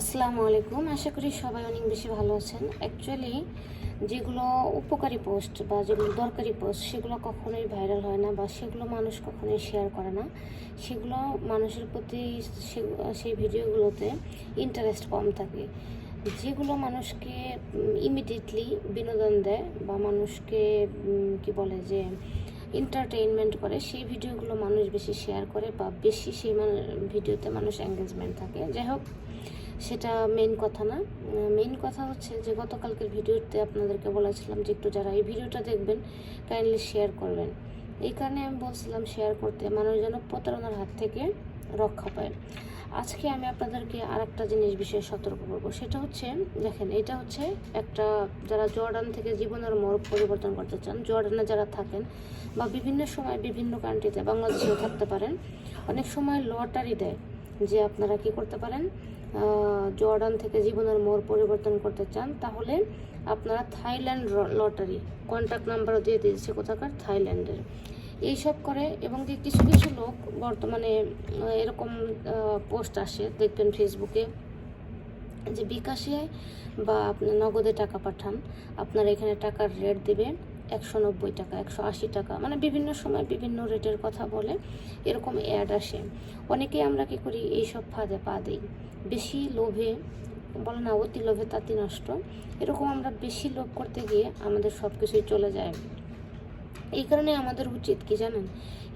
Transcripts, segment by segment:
আসসালামু আলাইকুম। আশা করি সবাই অনেক বেশি ভালো আছেন। অ্যাকচুয়ালি যেগুলো উপকারী পোস্ট বা যেগুলো দরকারি পোস্ট সেগুলো কখনোই ভাইরাল হয় না বা সেগুলো মানুষ কখনোই শেয়ার করে না। সেগুলো মানুষের প্রতি সেই ভিডিওগুলোতে ইন্টারেস্ট কম থাকে। যেগুলো মানুষকে ইমিডিয়েটলি বিনোদন দেয় বা মানুষকে কি বলে যে এন্টারটেইনমেন্ট করে, সেই ভিডিওগুলো মানুষ বেশি শেয়ার করে বা বেশি সেই ভিডিওতে মানুষ এঙ্গেজমেন্ট থাকে। যাই হোক সেটা মেন কথা না। মেইন কথা হচ্ছে যে, গতকালকের ভিডিওতে আপনাদেরকে বলেছিলাম যে, একটু যারা এই ভিডিওটা দেখবেন কাইন্ডলি শেয়ার করবেন। এই কারণে আমি বলছিলাম শেয়ার করতে, মানুষ যেন প্রতারণার হাত থেকে রক্ষা পায়। আজকে আমি আপনাদেরকে আর একটা জিনিস বিষয়ে সতর্ক করব। সেটা হচ্ছে, দেখেন, এটা হচ্ছে একটা, যারা জর্ডান থেকে জীবনের মোড় পরিবর্তন করতে চান, জর্ডানে যারা থাকেন বা বিভিন্ন সময় বিভিন্ন কান্ট্রিতে বাংলাদেশেও থাকতে পারেন, অনেক সময় লটারি দেয় যে, আপনারা কি করতে পারেন? জর্ডান থেকে জীবনের মোড় পরিবর্তন করতে চান, তাহলে আপনারা থাইল্যান্ড লটারি কন্ট্যাক্ট নাম্বারও দিয়ে দিয়েছে কোথাকার? থাইল্যান্ডের। এইসব করে এবং কি কিছু কিছু লোক বর্তমানে এরকম পোস্ট আসে, দেখবেন ফেসবুকে যে বিকাশে বা আপনি নগদে টাকা পাঠান, আপনার এখানে টাকার রেট দেবে একশো নব্বই টাকা, একশো আশি টাকা মানে বিভিন্ন সময় বিভিন্ন রেটের কথা বলে এরকম অ্যাড আসে। অনেকেই আমরা কি করি, এইসব ফাঁদে পা দিই। বেশি লোভে, বলে না, অতি লোভে তাতি নষ্ট। এরকম আমরা বেশি লোভ করতে গিয়ে আমাদের সব কিছুই চলে যায়। এই কারণে আমাদের উচিত কি জানেন?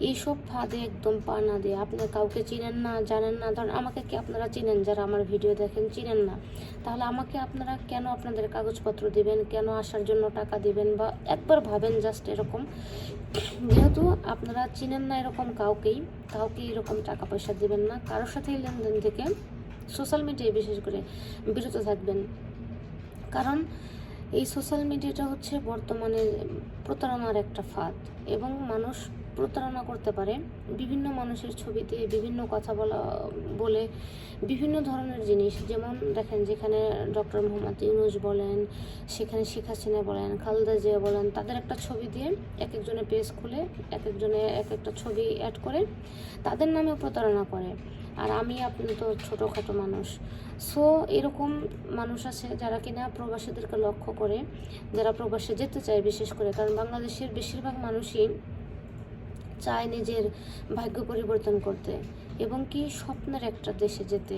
এইসব ফাঁদে একদম পা না দিয়ে। আপনি কাউকে চিনেন না, জানেন না। ধরেন আমাকে কি আপনারা চিনেন? যারা আমার ভিডিও দেখেন, চিনেন না। তাহলে আমাকে আপনারা কেন আপনাদের কাগজপত্র দিবেন? কেন আসার জন্য টাকা দিবেন? বা একবার ভাবেন জাস্ট এরকম। যেহেতু আপনারা চিনেন না এরকম কাউকেই, কাউকে এরকম টাকা পয়সা দিবেন না। কারোর সাথেই লেনদেন থেকে সোশ্যাল মিডিয়ায় বিশেষ করে বিরত থাকবেন। কারণ এই সোশ্যাল মিডিয়াটা হচ্ছে বর্তমানে প্রতারণার একটা ফাঁদ এবং মানুষ প্রতারণা করতে পারে। বিভিন্ন মানুষের ছবিতে বিভিন্ন কথা বলা, বলে বিভিন্ন ধরনের জিনিস। যেমন দেখেন যেখানে ডক্টর মোহাম্মদ ইউনুস বলেন, সেখানে শেখ হাসিনা বলেন, খালেদা জিয়া বলেন, তাদের একটা ছবি দিয়ে এক একজনের পেজ খুলে, এক একজনে এক একটা ছবি অ্যাড করে, তাদের নামে প্রতারণা করে। আর আমি আপনি তো ছোটোখাটো মানুষ। সো এরকম মানুষ আছে যারা কিনা প্রবাসীদেরকে লক্ষ্য করে, যারা প্রবাসে যেতে চায় বিশেষ করে। কারণ বাংলাদেশের বেশিরভাগ মানুষই চায় নিজের ভাগ্য পরিবর্তন করতে। এবং কি স্বপ্নের একটা দেশে যেতে।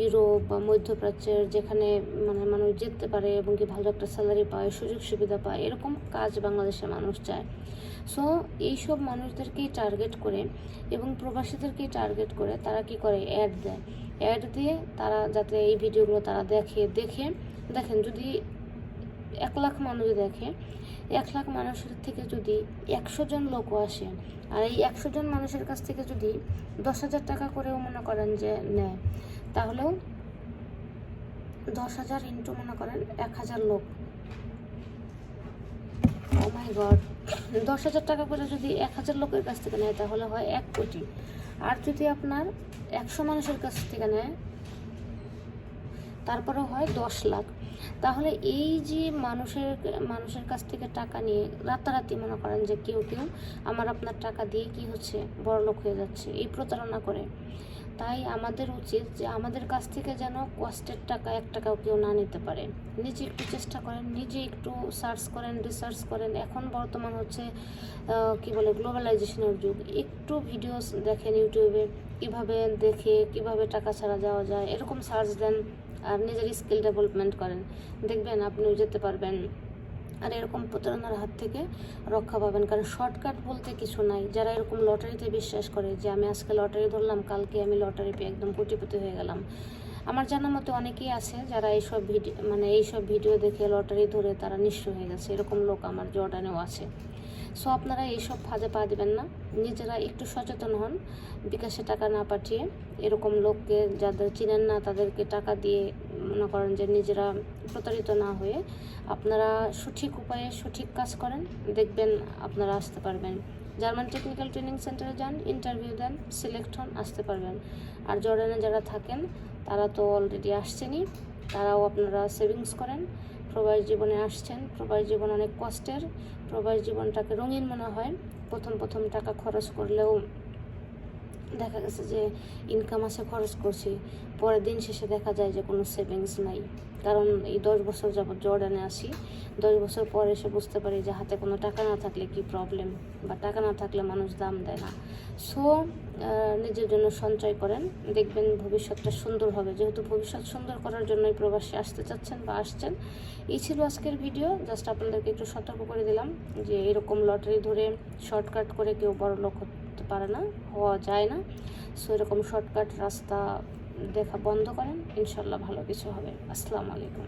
ইউরোপ বা মধ্যপ্রাচ্যের যেখানে মানে মানুষ যেতে পারে এবং কি ভালো একটা স্যালারি পায়, সুযোগ সুবিধা পায়, এরকম কাজ বাংলাদেশের মানুষ চায়। সো এইসব মানুষদেরকেই টার্গেট করে এবং প্রবাসীদেরকেই টার্গেট করে তারা কি করে? অ্যাড দেয়। অ্যাড দিয়ে তারা যাতে এই ভিডিওগুলো তারা দেখে দেখে, দেখেন যদি এক লাখ মানুষ দেখে এক লাখ মানুষের থেকে যদি একশো জন লোকও আসে, আর এই একশো জন মানুষের কাছ থেকে যদি দশ হাজার টাকা করেও মনে করেন যে নেয়, তাহলেও দশ হাজার ইন্টু মনে করেন এক হাজার লোক। গড দশ হাজার টাকা করে যদি এক হাজার লোকের কাছ থেকে নেয়, তাহলে হয় এক কোটি। আর যদি আপনার একশো মানুষের কাছ থেকে নেয় তারপরে হয় দশ লাখ। তাহলে এই যে মানুষের মানুষের কাছ থেকে টাকা নিয়ে রাতারাতি মনে করেন যে কেউ কেউ, আমার আপনার টাকা দিয়ে কি হচ্ছে বড় লোক হয়ে যাচ্ছে, এই প্রতারণা করে। তাই আমাদের উচিত যে আমাদের কাছ থেকে যেন কষ্টের টাকা এক টাকাও কেউ না নিতে পারে। নিজে একটু চেষ্টা করেন, নিজে একটু সার্চ করেন রিসার্চ করেন। এখন বর্তমান হচ্ছে কি বলে গ্লোবালাইজেশনের যুগ। একটু ভিডিওস দেখেন ইউটিউবে কীভাবে দেখে, কীভাবে টাকা ছাড়া যাওয়া যায়, এরকম সার্চ দেন আর নিজের স্কিল ডেভেলপমেন্ট করেন। দেখবেন আপনিও যেতে পারবেন। আর এরকম প্রতারণার হাত থেকে রক্ষা পাবেন। কারণ শর্টকাট বলতে কিছু নাই। যারা এরকম লটারিতে বিশ্বাস করে যে, আমি আজকে লটারি ধরলাম, কালকে আমি লটারি পেয়ে একদম কোটিপতি হয়ে গেলাম। আমার জানা মতে অনেকেই আছে যারা এইসব ভিডিও মানে এইসব ভিডিও দেখে লটারি ধরে তারা নিঃস্ব হয়ে গেছে। এরকম লোক আমার জর্ডানেও আছে। সো আপনারা এইসব ফাঁদে পা দেবেন না। নিজেরা একটু সচেতন হন, বিকাশে টাকা না পাঠিয়ে এরকম লোককে যাদের চিনেন না, তাদেরকে টাকা দিয়ে মনে করেন যে নিজেরা প্রতারিত না হয়ে আপনারা সঠিক উপায়ে সঠিক কাজ করেন, দেখবেন আপনারা আসতে পারবেন। জার্মান টেকনিক্যাল ট্রেনিং সেন্টারে যান, ইন্টারভিউ দেন, সিলেক্ট হন, আসতে পারবেন। আর জর্ডানে যারা থাকেন তারা তো অলরেডি আসছেনই। তারাও আপনারা সেভিংস করেন। প্রবাস জীবনে আসছেন। প্রবাস জীবন অনেক কষ্টের। প্রবাস জীবনটাকে রঙিন মনে হয়। প্রথম প্রথম টাকা খরচ করলেও দেখা গেছে যে ইনকাম আছে খরচ করছি, পরের দিন শেষে দেখা যায় যে কোনো সেভিংস নাই। কারণ এই দশ বছর যাবত জর্ডানে আসি দশ বছর পর এসে বুঝতে পারি যে হাতে কোনো টাকা না থাকলে কি প্রবলেম বা টাকা না থাকলে মানুষ দাম দেয় না। সো নিজের জন্য সঞ্চয় করেন, দেখবেন ভবিষ্যৎটা সুন্দর হবে। যেহেতু ভবিষ্যৎ সুন্দর করার জন্যই প্রবাসী আসতে চাচ্ছেন বা আসছেন, এই ছিল আজকের ভিডিও জাস্ট আপনাদেরকে একটু সতর্ক করে দিলাম যে এরকম লটারি ধরে শর্টকাট করে কেউ বড় লোক হতে পারে না, হওয়া যায় না। সো এরকম শর্টকাট রাস্তা দেখা বন্ধ করেন, ইনশাল্লাহ ভালো কিছু হবে। আসসালামু আলাইকুম।